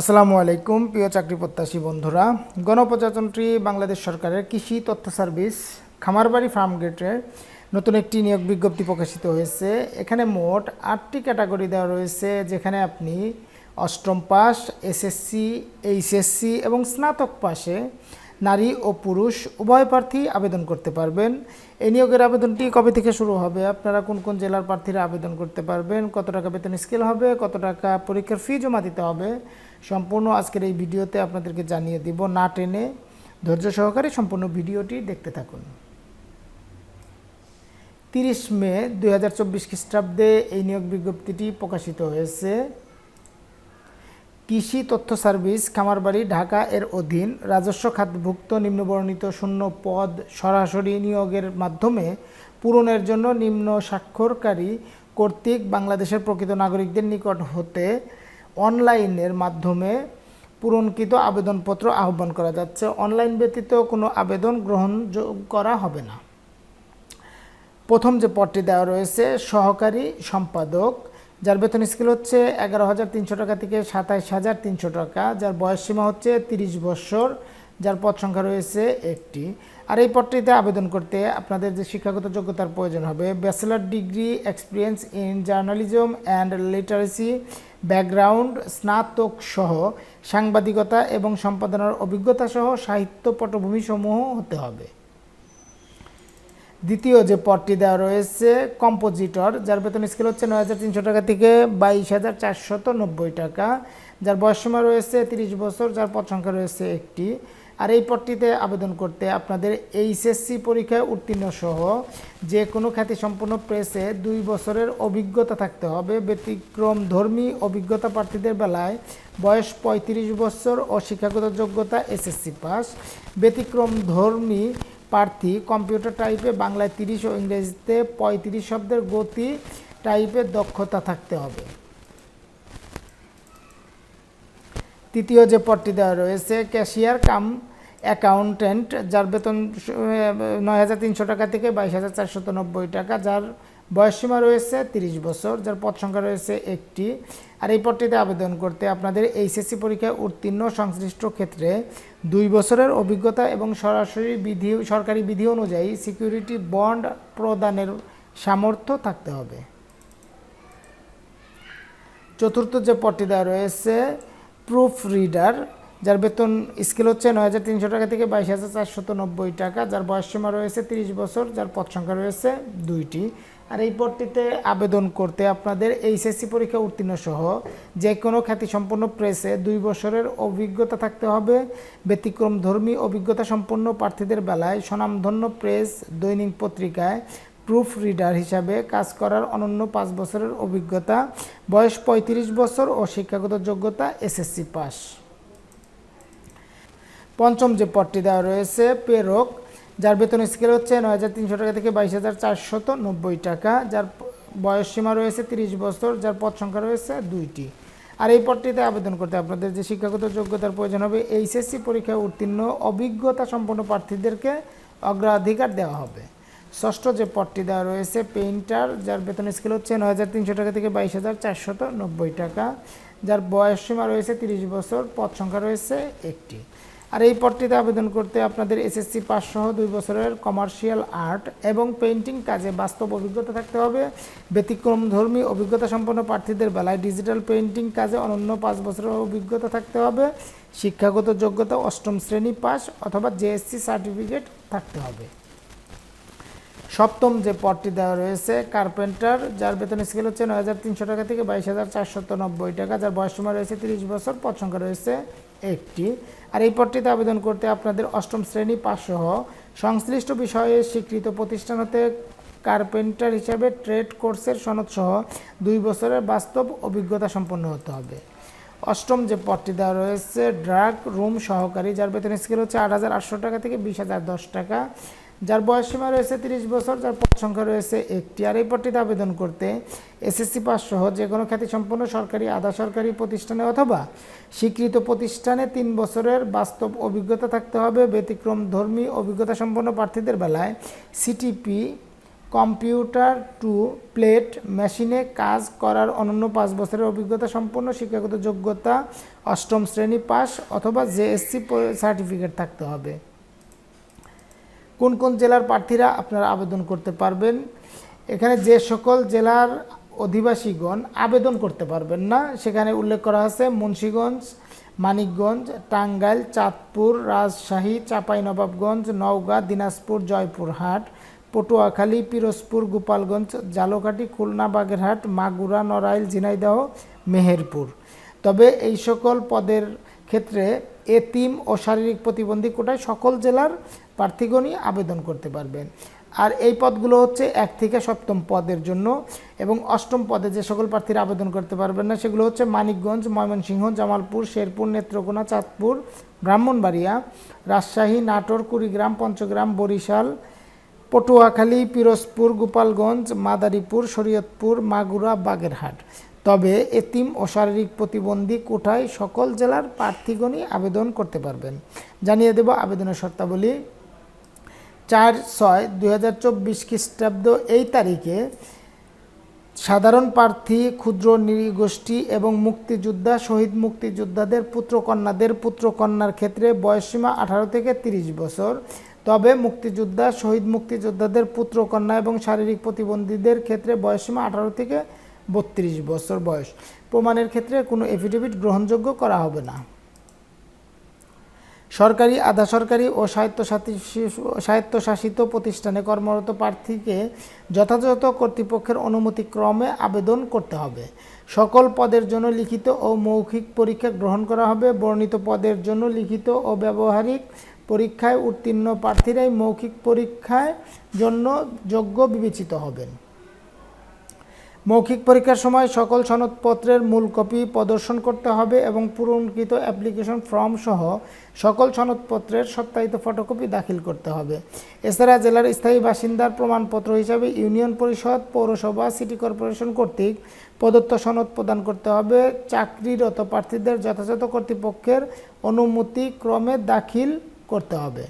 আসসালামু আলাইকুম, প্রিয় চাকরি প্রত্যাশী বন্ধুরা। গণপ্রজাতন্ত্রী বাংলাদেশ সরকারের কৃষি তথ্য সার্ভিস, খামারবাড়ি ফার্ম গেটের নতুন একটি নিয়োগ বিজ্ঞপ্তি প্রকাশিত হয়েছে। এখানে মোট আটটি ক্যাটাগরি দেওয়া রয়েছে, যেখানে আপনি অষ্টম পাস, এসএসসি, এইচএসসি এবং স্নাতক পাশে নারী ও পুরুষ, উভয় প্রার্থী আবেদন করতে পারবেন। এই নিয়োগের আবেদনটি কবে থেকে শুরু হবে? আপনারা কোন কোন জেলার প্রার্থীরা আবেদন করতে পারবেন? কত টাকা বেতন স্কেল হবে? কত টাকা পরীক্ষার ফি জমা দিতে হবে? সম্পূর্ণ আজকের এই ভিডিওতে আপনাদেরকে জানিয়ে দিব, না টেনে ধৈর্য সহকারে সম্পূর্ণ ভিডিওটি দেখতে থাকুন। তিরিশ মে দুই হাজার চব্বিশ খ্রিস্টাব্দে এই নিয়োগ বিজ্ঞপ্তিটি প্রকাশিত হয়েছে। কৃষি তথ্য সার্ভিস, খামারবাড়ি, ঢাকা এর অধীন রাজস্ব খাতভুক্ত নিম্নবর্ণিত শূন্য পদ সরাসরি নিয়োগের মাধ্যমে পূরণের জন্য নিম্ন স্বাক্ষরকারী কর্তৃক বাংলাদেশের প্রকৃত নাগরিকদের নিকট হতে অনলাইনের মাধ্যমে পূরণকৃত আবেদনপত্র আহ্বান করা যাচ্ছে। অনলাইন ব্যতীত কোনো আবেদন গ্রহণ করা হবে না। প্রথম যে পদটি দেওয়া রয়েছে, সহকারী সম্পাদক যার বেতন স্কেল হচ্ছে এগারো হাজার তিনশো টাকা থেকে সাতাইশ হাজার তিনশো টাকা, যার বয়স সীমা হচ্ছে তিরিশ বছর, যার পদ সংখ্যা রয়েছে একটি। আর এই পদটিতে আবেদন করতে আপনাদের যে শিক্ষাগত যোগ্যতার প্রয়োজন হবে, bachelor degree, experience in journalism and literacy, background, স্নাতক সহ সাংবাদিকতা এবং সম্পাদনার অভিজ্ঞতা সহ সাহিত্য পটভূমি সমূহ হতে হবে। দ্বিতীয় যে পদটি দেওয়া রয়েছে কম্পোজিটর যার বেতন স্কেল হচ্ছে নয় হাজার তিনশো টাকা থেকে বাইশ হাজার নব্বই টাকা, যার বয়সসীমা রয়েছে তিরিশ বছর, যার পদ সংখ্যা রয়েছে একটি। আর এই পদটিতে আবেদন করতে আপনাদের এইচএসসি পরীক্ষায় উত্তীর্ণ সহ যে কোনো খ্যাতি সম্পন্ন প্রেসে দুই বছরের অভিজ্ঞতা থাকতে হবে। ব্যতিক্রম ধর্মী অভিজ্ঞতা প্রার্থীদের বেলায় বয়স পঁয়ত্রিশ বছর ও শিক্ষাগত যোগ্যতা এসএসসি পাস। ব্যতিক্রম ধর্মী প্রার্থী কম্পিউটার টাইপে বাংলায় তিরিশ ও ইংরেজিতে পঁয়ত্রিশ শব্দের গতি টাইপের দক্ষতা থাকতে হবে। তৃতীয় যে পদটি দেওয়া রয়েছে, ক্যাশিয়ার কাম অ্যাকাউন্টেন্ট, যার বেতন নয় হাজার তিনশো টাকা থেকে বাইশ হাজার টাকা, যার বয়সসীমা রয়েছে তিরিশ বছর, যার পদ সংখ্যা রয়েছে একটি। আর এই পদটিতে আবেদন করতে আপনাদের এইচএসসি পরীক্ষায় উত্তীর্ণ সংশ্লিষ্ট ক্ষেত্রে দুই বছরের অভিজ্ঞতা এবং সরাসরি বিধি, সরকারি বিধি অনুযায়ী সিকিউরিটি বন্ড প্রদানের সামর্থ্য থাকতে হবে। চতুর্থ যে পদটি দেওয়া রয়েছে, প্রুফ রিডার, যার বেতন স্কেল হচ্ছে নয় হাজার তিনশো টাকা থেকে বাইশ হাজার চারশত নব্বই টাকা, যার বয়সসীমা রয়েছে তিরিশ বছর, যার পদ সংখ্যা রয়েছে দুইটি। আর এই পদটিতে আবেদন করতে আপনাদের এইচএসসি পরীক্ষা উত্তীর্ণ সহ যে কোনো খ্যাতিসম্পন্ন প্রেসে দুই বছরের অভিজ্ঞতা থাকতে হবে। ব্যতিক্রম ধর্মী অভিজ্ঞতা সম্পন্ন প্রার্থীদের বেলায় স্বনামধন্য প্রেস, দৈনিক পত্রিকায় প্রুফ রিডার হিসাবে কাজ করার অনন্য পাঁচ বছরের অভিজ্ঞতা, বয়স পঁয়ত্রিশ বছর ও শিক্ষাগত যোগ্যতা এসএসসি পাস। পঞ্চম যে পদটি দেওয়া রয়েছে পেরক যার বেতন স্কেল হচ্ছে নয় হাজার তিনশো টাকা থেকে বাইশ হাজার চারশত নব্বই টাকা, যার বয়স সীমা রয়েছে তিরিশ বছর, যার পদ সংখ্যা রয়েছে দুইটি। আর এই পদটিতে আবেদন করতে আপনাদের যে শিক্ষাগত যোগ্যতার প্রয়োজন হবে, এইচএসসি পরীক্ষায় উত্তীর্ণ অভিজ্ঞতা সম্পন্ন প্রার্থীদেরকে অগ্রাধিকার দেওয়া হবে। ষষ্ঠ যে পদটি দেওয়া রয়েছে পেইন্টার যার বেতন স্কেল হচ্ছে নয় হাজার তিনশো টাকা থেকে বাইশ হাজার চারশত নব্বই টাকা, যার বয়স সীমা রয়েছে তিরিশ বছর, পদ সংখ্যা রয়েছে একটি। আর এই পদটিতে আবেদন করতে আপনাদের এসএসসি পাস সহ দুই বছরের কমার্শিয়াল আর্ট এবং পেইন্টিং কাজে বাস্তব অভিজ্ঞতা থাকতে হবে। ব্যতিক্রম ধর্মী অভিজ্ঞতা সম্পন্ন প্রার্থীদের বেলায় ডিজিটাল পেইন্টিং কাজে অনন্য পাঁচ বছরের অভিজ্ঞতা থাকতে হবে। শিক্ষাগত যোগ্যতা অষ্টম শ্রেণি পাস অথবা জেএসসি সার্টিফিকেট থাকতে হবে। সপ্তম যে পদটি দেওয়া রয়েছে, কার্পেন্টার, যার বেতন স্কেল হচ্ছে নয় হাজার তিনশো টাকা থেকে বাইশ হাজার চারশত নব্বই টাকা, যার বয়স সীমা রয়েছে তিরিশ বছর, পদ সংখ্যা রয়েছে একটি। আর এই পদটিতে আবেদন করতে আপনাদের অষ্টম শ্রেণি পাস সহ সংশ্লিষ্ট বিষয়ে স্বীকৃত প্রতিষ্ঠান হতে কার্পেন্টার হিসাবে ট্রেড কোর্সের সনদ সহ দুই বছরের বাস্তব অভিজ্ঞতা সম্পন্ন হতে হবে। অষ্টম যে পদটি দেওয়া রয়েছে, ড্রাগ রুম সহকারী, যার বেতন স্কেল হচ্ছে আট হাজার আটশো টাকা থেকে বিশ হাজার দশ টাকা। যার বয়স সীমা রয়েছে তিরিশ বছর, যার পদ সংখ্যা রয়েছে একটি। আর এই পদটিতে আবেদন করতে এসএসসি পাস সহ যে কোনো খ্যাতিসম্পন্ন সরকারি, আধা সরকারি প্রতিষ্ঠানে অথবা স্বীকৃত প্রতিষ্ঠানে তিন বছরের বাস্তব অভিজ্ঞতা থাকতে হবে। ব্যতিক্রম ধর্মী অভিজ্ঞতা সম্পন্ন প্রার্থীদের বেলায় সিটিপি কম্পিউটার টু প্লেট মেশিনে কাজ করার অনন্য পাঁচ বছরের অভিজ্ঞতা সম্পন্ন শিক্ষাগত যোগ্যতা অষ্টম শ্রেণি পাস অথবা জেএসসি সার্টিফিকেট থাকতে হবে। কোন কোন জেলার প্রার্থীরা আপনারা আবেদন করতে পারবেন? এখানে যে সকল জেলার অধিবাসীগণ আবেদন করতে পারবেন না, সেখানে উল্লেখ করা আছে মুন্সীগঞ্জ, মানিকগঞ্জ, টাঙ্গাইল, চাঁদপুর, রাজশাহী চাঁপাইনবাবগঞ্জ নওগাঁ, দিনাজপুর, জয়পুরহাট, পটুয়াখালী, পিরোজপুর, গোপালগঞ্জ, জালকাঠি, খুলনা, বাগেরহাট, মাগুরা, নড়াইল, ঝিনাইদহ, মেহেরপুর। তবে এই সকল পদের ক্ষেত্রে এতিম ও শারীরিক প্রতিবন্ধী কোটায় সকল জেলার প্রার্থীগণই আবেদন করতে পারবেন। আর এই পদগুলো হচ্ছে এক থেকে সপ্তম পদের জন্য এবং অষ্টম পদে যে সকল প্রার্থীরা আবেদন করতে পারবেন না, সেগুলো হচ্ছে মানিকগঞ্জ, ময়মনসিংহ, জামালপুর, শেরপুর, নেত্রকোনা, চাঁদপুর, ব্রাহ্মণবাড়িয়া, রাজশাহী, নাটোর, কুড়িগ্রাম, পঞ্চগ্রাম, বরিশাল, পটুয়াখালী, পিরোজপুর, গোপালগঞ্জ, মাদারীপুর, শরীয়তপুর, মাগুরা, বাগেরহাট। তবে এতিম ও শারীরিক প্রতিবন্ধী কোঠায় সকল জেলার প্রার্থীগণই আবেদন করতে পারবেন। জানিয়ে দেব আবেদনের শর্তাবলী। চার ছয় দুই হাজার চব্বিশ খ্রিস্টাব্দ এই তারিখে সাধারণ প্রার্থী, ক্ষুদ্র নৃগোষ্ঠী এবং মুক্তিযোদ্ধা, শহীদ মুক্তিযোদ্ধাদের পুত্রকন্যাদের পুত্রকন্যার ক্ষেত্রে বয়সসীমা আঠারো থেকে তিরিশ বছর। তবে মুক্তিযোদ্ধা, শহীদ মুক্তিযোদ্ধাদের পুত্রকন্যা এবং শারীরিক প্রতিবন্ধীদের ক্ষেত্রে বয়সসীমা আঠারো থেকে বত্রিশ বছর বয়স। প্রমাণের ক্ষেত্রে কোনো এফিডেভিট গ্রহণযোগ্য করা হবে না। সরকারি, আধা সরকারি ও স্বায়ত্তশাসিত প্রতিষ্ঠানে কর্মরত প্রার্থীকে যথাযথ কর্তৃপক্ষের অনুমতিক্রমে আবেদন করতে হবে। সকল পদের জন্য লিখিত ও মৌখিক পরীক্ষা গ্রহণ করা হবে। বর্ণিত পদের জন্য লিখিত ও ব্যবহারিক পরীক্ষায় উত্তীর্ণ প্রার্থীরাই মৌখিক পরীক্ষায় জন্য যোগ্য বিবেচিত হবেন। মৌখিক পরীক্ষার সময় সকল সনদপত্রের মূল কপি প্রদর্শন করতে হবে এবং পূরণকৃত অ্যাপ্লিকেশন ফর্ম সহ সকল সনদপত্রের সত্যায়িত ফটোকপি দাখিল করতে হবে। এছাড়া জেলার স্থায়ী বাসিন্দার প্রমাণপত্র হিসাবে ইউনিয়ন পরিষদ, পৌরসভা, সিটি কর্পোরেশন কর্তৃক প্রদত্ত সনদ প্রদান করতে হবে। চাকরিরত প্রার্থীদের যথাযথ কর্তৃপক্ষের অনুমতি ক্রমে দাখিল করতে হবে।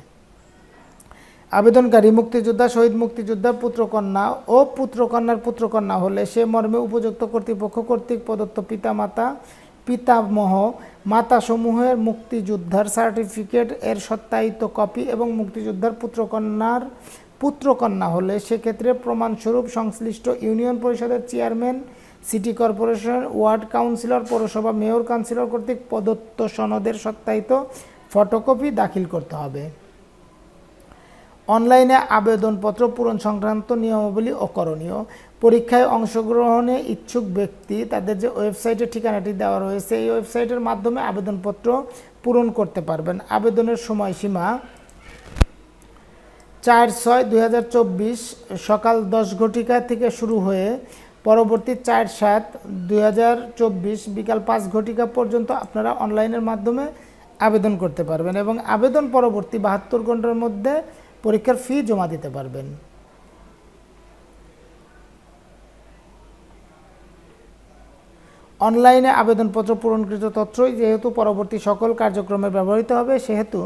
আবেদনকারী, মুক্তিযোদ্ধা, শহীদ মুক্তিযোদ্ধার পুত্রকন্যা ও পুত্রকন্যার পুত্রকন্যা হলে সে মর্মে উপযুক্ত কর্তৃপক্ষ কর্তৃক প্রদত্ত পিতামাতা, পিতামহ, মাতাসমূহের মুক্তিযোদ্ধার সার্টিফিকেট, এর সত্যায়িত কপি এবং মুক্তিযোদ্ধার পুত্রকন্যার পুত্রকন্যা হলে সেক্ষেত্রে প্রমাণস্বরূপ সংশ্লিষ্ট ইউনিয়ন পরিষদের chairman, city corporation ward councillor, পৌরসভা মেয়র, কাউন্সিলর কর্তৃক প্রদত্ত সনদের সত্যায়িত ফটোকপি দাখিল করতে হবে। অনলাইনে আবেদনপত্র পূরণ সংক্রান্ত নিয়মাবলী অকরণীয়। পরীক্ষায় অংশগ্রহণে ইচ্ছুক ব্যক্তি তাদের যে ওয়েবসাইটের ঠিকানাটি দেওয়া রয়েছে, এই ওয়েবসাইটের মাধ্যমে আবেদনপত্র পূরণ করতে পারবেন। আবেদনের সময়সীমা চার ছয় দুই সকাল দশ ঘটিকা থেকে শুরু হয়ে পরবর্তী চার সাত দুই বিকাল পাঁচ ঘটিকা পর্যন্ত আপনারা অনলাইনের মাধ্যমে আবেদন করতে পারবেন। এবং আবেদন পরবর্তী বাহাত্তর ঘণ্টার মধ্যে পরীক্ষার ফি জমা দিতে পারবেন। অনলাইনে আবেদনপত্র পূরণকৃত তথ্যই যেহেতু পরবর্তী সকল কার্যক্রমে ব্যবহৃত হবে, সেহেতু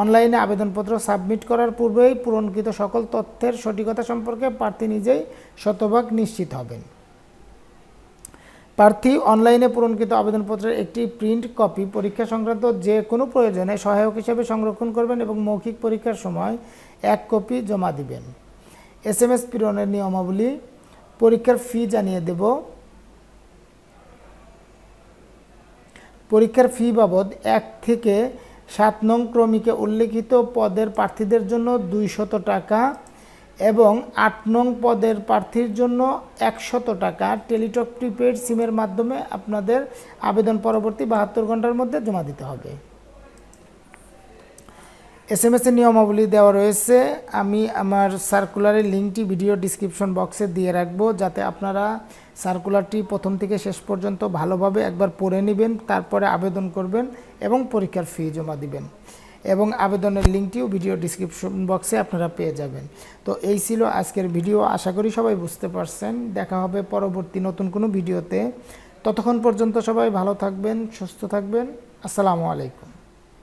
অনলাইনে আবেদনপত্র সাবমিট করার পূর্বেই পূরণকৃত সকল তথ্যের সঠিকতা সম্পর্কে প্রার্থী নিজেই শতভাগ নিশ্চিত হবেন। প্রার্থী অনলাইনে পূরণকৃত আবেদনপত্রের একটি প্রিন্ট কপি পরীক্ষা সংক্রান্ত যে কোনো প্রয়োজনে সহায়ক হিসেবে সংরক্ষণ করবেন এবং মৌখিক পরীক্ষার সময় এক কপি জমা দিবেন। এস এম এস প্রেরণের নিয়মাবলী, পরীক্ষার ফি জানিয়ে দেব। পরীক্ষার ফি বাবদ এক থেকে সাত নং ক্রমিকে উল্লেখিত পদের প্রার্থীদের জন্য দুইশত টাকা এবং আট নং পদের প্রার্থীর জন্য একশত টাকা। টেলিটক প্রিপেড সিমের মাধ্যমে আপনাদের আবেদন পরবর্তী বাহাত্তর ঘণ্টার মধ্যে জমা দিতে হবে। এস এম এসের নিয়মাবলী দেওয়া রয়েছে। আমি আমার সার্কুলারের লিঙ্কটি ভিডিও ডিসক্রিপশন বক্সে দিয়ে রাখব, যাতে আপনারা সার্কুলারটি প্রথম থেকে শেষ পর্যন্ত ভালোভাবে একবার পড়ে নেবেন, তারপরে আবেদন করবেন এবং পরীক্ষার ফি জমা দিবেন। এবং আবেদনের লিঙ্কটিও ভিডিও ডিসক্রিপশন বক্সে আপনারা পেয়ে যাবেন। তো এই ছিল আজকের ভিডিও আশা করি সবাই বুঝতে পারছেন। দেখা হবে পরবর্তী নতুন কোনো ভিডিওতে ততক্ষণ পর্যন্ত সবাই ভালো থাকবেন, সুস্থ থাকবেন। আসসালামু আলাইকুম।